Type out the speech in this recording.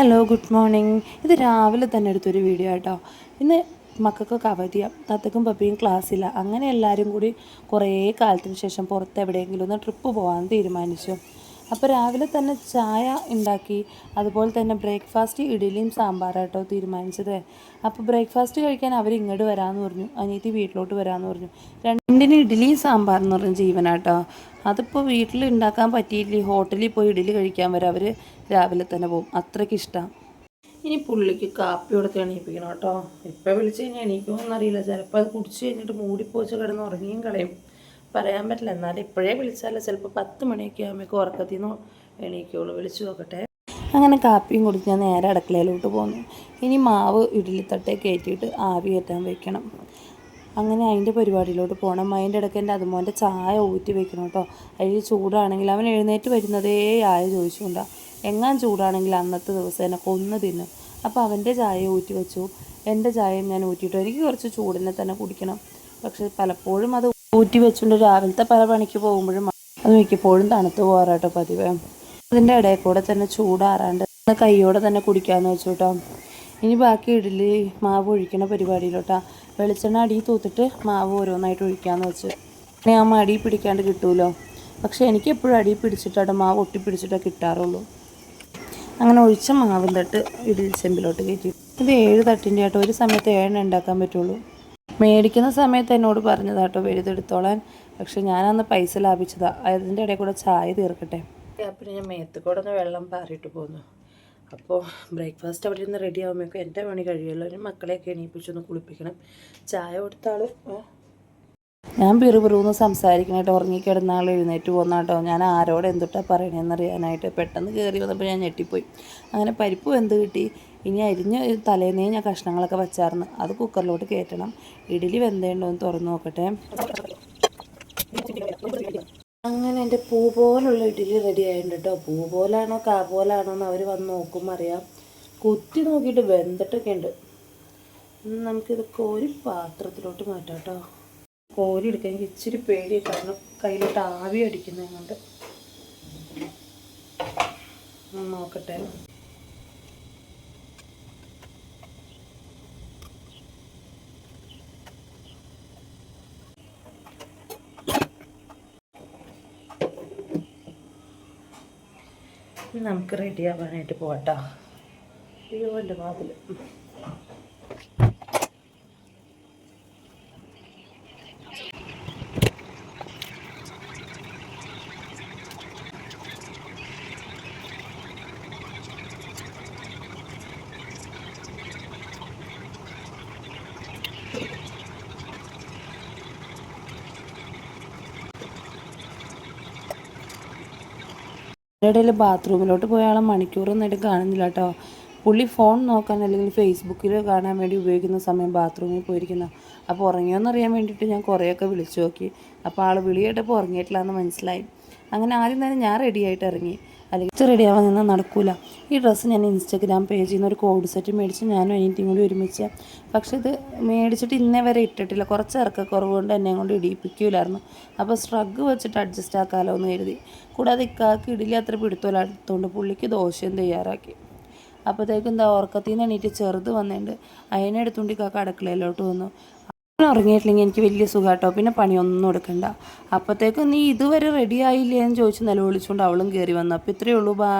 Hello good morning ഇത് രാവിലെ തന്നെ എടുത്തൊരു വീഡിയോ കേട്ടോ ഇന്ന് മക്കൾക്കൊക്കെ അവധിയാണ് തത്തക്കും പപ്പിയും ക്ലാസ്സില്ല അങ്ങനെ എല്ലാവരും കൂടി കുറേ കാലത്തിന് ശേഷം പുറത്ത് എവിടെയെങ്കിലും ഒന്ന് ട്രിപ്പ് പോകാൻ തീരുമാനിച്ചു. അപ്പോൾ രാവിലെ തന്നെ ചായ ഉണ്ടാക്കി അതുപോലെ തന്നെ ബ്രേക്ക്ഫാസ്റ്റ് ഇഡലിയും സാമ്പാറാട്ടോ തീരുമാനിച്ചത്. അപ്പോൾ ബ്രേക്ക്ഫാസ്റ്റ് കഴിക്കാൻ അവർ ഇങ്ങോട്ട് വരാമെന്ന് പറഞ്ഞു. അനിയത്തി വീട്ടിലോട്ട് വരാമെന്ന് പറഞ്ഞു. രണ്ടിന് ഇഡലിയും സാമ്പാറെന്ന് പറഞ്ഞ ജീവനാട്ടോ. അതിപ്പോൾ വീട്ടിൽ ഉണ്ടാക്കാൻ പറ്റിയില്ല? ഹോട്ടലിൽ പോയി ഇഡലി കഴിക്കാൻ വരെ അവർ രാവിലെ തന്നെ പോകും. അത്രയ്ക്ക് ഇഷ്ടമാണ് ഇനി പുള്ളിക്ക് കാപ്പി കൊടുത്ത് എണീപ്പിക്കണം കേട്ടോ. ഇപ്പം വിളിച്ച് കഴിഞ്ഞാൽ എണീക്കുമെന്നറിയില്ല അറിയില്ല. ചിലപ്പോൾ അത് കുടിച്ച് കഴിഞ്ഞിട്ട് മൂടിപ്പോച്ച് കിടന്ന് ഉറങ്ങിയും കളയും. പറയാൻ പറ്റില്ല. എന്നാലും ഇപ്പോഴേ വിളിച്ചാൽ ചിലപ്പോൾ പത്ത് മണിയൊക്കെ ആകുമ്പോഴേക്കും ഉറക്കത്തിൽ നിന്ന് എണീക്കുള്ളൂ. വിളിച്ചു നോക്കട്ടെ. അങ്ങനെ കാപ്പിയും കുടിച്ച് ഞാൻ നേരെ അടുക്കളയിലോട്ട് പോന്നു. ഇനി മാവ് ഇഡ്ഡലിത്തട്ടേ കയറ്റിയിട്ട് ആവി കയറ്റാൻ വെക്കണം. അങ്ങനെ അതിന്റെ പരിപാടിയിലോട്ട് പോകണം അതിന്റെ ഇടയ്ക്ക് എന്റെ അതുമോന്റെ ചായ ഊറ്റി വെക്കണം കേട്ടോ. അതിൽ ചൂടാണെങ്കിൽ അവൻ എഴുന്നേറ്റ് വരുന്നതേ ആയ ചോദിച്ചുകൊണ്ടാണ് എങ്ങാൻ ചൂടാണെങ്കിൽ അന്നത്തെ ദിവസം എന്നെ കൊന്ന് തിന്നും. അപ്പോൾ അവന്റെ ചായ ഊറ്റി വെച്ചു. എന്റെ ചായയും ഞാൻ ഊറ്റിയിട്ടു. എനിക്ക് കുറച്ച് ചൂടിനെ തന്നെ കുടിക്കണം. പക്ഷെ പലപ്പോഴും അത് ഊറ്റി വെച്ചുകൊണ്ട് രാവിലത്തെ പല പണിക്ക് പോകുമ്പോഴും അത് മിക്കപ്പോഴും തണുത്ത് പോകാറാട്ടോ പതിവ്. അതിന്റെ ഇടയിൽ കൂടെ തന്നെ ചൂടാറാണ്ട് കൈയോടെ തന്നെ കുടിക്കാമെന്ന് വെച്ചു കേട്ടോ. ഇനി ബാക്കി ഇഡലി മാവ് ഒഴിക്കണ പരിപാടിയിലോട്ടാ. വെളിച്ചെണ്ണ അടിയിൽ തൂത്തിട്ട് മാവ് ഓരോന്നായിട്ട് ഒഴിക്കാമെന്ന് വെച്ച്. ഇനി ആ അടി പിടിക്കാണ്ട് കിട്ടുമല്ലോ പക്ഷേ എനിക്ക് എപ്പോഴും അടി പിടിച്ചിട്ടാണ് മാവ് ഒട്ടി പിടിച്ചിട്ടേ കിട്ടാറുള്ളൂ. അങ്ങനെ ഒഴിച്ച മാവും തട്ട് ഇഡലി ചെമ്പിലോട്ട് കയറ്റി. ഇത് ഏഴ് തട്ടിന്റെ ആട്ടോ. ഒരു സമയത്ത് ഏഴെണ്ണ ഉണ്ടാക്കാൻ പറ്റുള്ളൂ. മേടിക്കുന്ന സമയത്ത് എന്നോട് പറഞ്ഞതാട്ടോ വലുതെടുത്തോളാൻ. പക്ഷെ ഞാനന്ന് പൈസ ലാഭിച്ചതാണ് അതിന്റെ ഇടയിൽ കൂടെ ചായ തീർക്കട്ടെ. പിന്നെ ഞാൻ മേത്ത് കൂടെ ഒന്ന് വെള്ളം പാറിയിട്ട് പോന്നു. അപ്പോൾ ബ്രേക്ക്ഫാസ്റ്റ് അവിടെ നിന്ന് റെഡി ആകുമ്പോഴേക്കും എന്റെ പണി ഇനി മക്കളെയൊക്കെ എണീപ്പിച്ചൊന്ന് കുളിപ്പിക്കണം. ചായ കൊടുത്താൾ ഞാൻ പിറുപിറുന്ന് കേട്ടോ ഉറങ്ങിക്കിടന്ന ആൾ എഴുന്നേറ്റ് പോകുന്ന കേട്ടോ ഞാൻ ആരോട് എന്തുട്ടാ പറയണതെന്ന് അറിയാനായിട്ട് പെട്ടെന്ന് കയറി വന്നപ്പോൾ ഞാൻ ഞെട്ടിപ്പോയി. അങ്ങനെ പരിപ്പ് എന്ത് കിട്ടി. ഇനി അരിഞ്ഞ് തലേന്നേ ഞാൻ കഷ്ണങ്ങളൊക്കെ വെച്ചായിരുന്നു അത് കുക്കറിലോട്ട് കയറ്റണം. ഇഡലി വെന്തേണ്ടോ എന്ന് തുറന്നു നോക്കട്ടെ. അങ്ങനെ എന്റെ പൂ പോലുള്ള ഇഡ്ഡലി റെഡി ആയിട്ടുണ്ട് കേട്ടോ പൂ പോലാണോ കാ പോലാണോ എന്ന് അവർ വന്ന് നോക്കുമ്പോൾ അറിയാം. കുത്തി നോക്കിയിട്ട് വെന്തിട്ടൊക്കെ ഉണ്ട്. നമുക്കിത് കോരി പാത്രത്തിലോട്ട് മാറ്റാം കേട്ടോ കോരി എടുക്കാൻ എനിക്ക് ഇച്ചിരി പേടി കാരണം കയ്യിലോട്ട് ആവി അടിക്കുന്നത് കൊണ്ട് ഒന്ന് നോക്കട്ടെ. നമുക്ക് റെഡി ആവാനായിട്ട് പോകട്ടോ അയ്യോ എന്റെ വാതിൽ ഇടയിൽ ബാത്റൂമിലോട്ട് പോയ ആളെ മണിക്കൂറൊന്നും ആയിട്ട് കാണുന്നില്ല കേട്ടോ. പുള്ളി ഫോൺ നോക്കാൻ അല്ലെങ്കിൽ ഫേസ്ബുക്കിൽ കാണാൻ വേണ്ടി ഉപയോഗിക്കുന്ന സമയം ബാത്റൂമിൽ പോയിരിക്കുന്ന. അപ്പോൾ ഉറങ്ങിയോന്ന് അറിയാൻ വേണ്ടിയിട്ട് ഞാൻ കുറേയൊക്കെ വിളിച്ചു നോക്കി. അപ്പോൾ ആൾ വിളിയായിട്ടപ്പോൾ ഉറങ്ങിയിട്ടില്ല എന്ന് മനസ്സിലായി. അങ്ങനെ ആദ്യം തന്നെ ഞാൻ റെഡിയായിട്ട് ഇറങ്ങി. അല്ലെങ്കിൽ റെഡി ആവാൻ നിന്നാൽ നടക്കൂല. ഈ ഡ്രസ്സ് ഞാൻ ഇൻസ്റ്റാഗ്രാം പേജിൽ നിന്ന് ഒരു കോഡ് സെറ്റ് മേടിച്ച് ഞാനും എനിക്കും കൂടി ഒരുമിച്ച് പക്ഷെ ഇത് മേടിച്ചിട്ട് ഇന്നേ വരെ ഇട്ടിട്ടില്ല. കുറച്ച് ഇറക്കക്കുറവ് കൊണ്ട് എന്നെ കൊണ്ട് ഇടിയിപ്പിക്കൂലായിരുന്നു അപ്പോൾ സ്ട്രഗ് വെച്ചിട്ട് അഡ്ജസ്റ്റ് ആക്കാമല്ലോ എന്ന് കരുതി. കൂടാതെ ഇക്കാക്ക് ഇഡലി അത്ര പിടുത്തോലാത്തതുകൊണ്ട് പുള്ളിക്ക് ദോശയും തയ്യാറാക്കി. അപ്പോഴത്തേക്കും എന്താ ഉറക്കത്തിൽ നിന്ന് എണീറ്റ് ചെറുത് വന്നിട്ടുണ്ട് അതിനെ എടുത്തുകൊണ്ട് ഇക്കാക്ക് അടുക്കളയിലോട്ട് വന്നു. ഉറങ്ങിയിട്ടില്ലെങ്കിൽ എനിക്ക് വലിയ സുഖാട്ടോ. പിന്നെ പണിയൊന്നും എടുക്കണ്ട. അപ്പോഴത്തേക്കും നീ ഇതുവരെ റെഡി ആയില്ലേ എന്ന് ചോദിച്ച് നിലവിളിച്ചുകൊണ്ട് അവളും കയറി വന്നു. അപ്പോൾ ഇത്രയേ ഉള്ളൂ. ബാ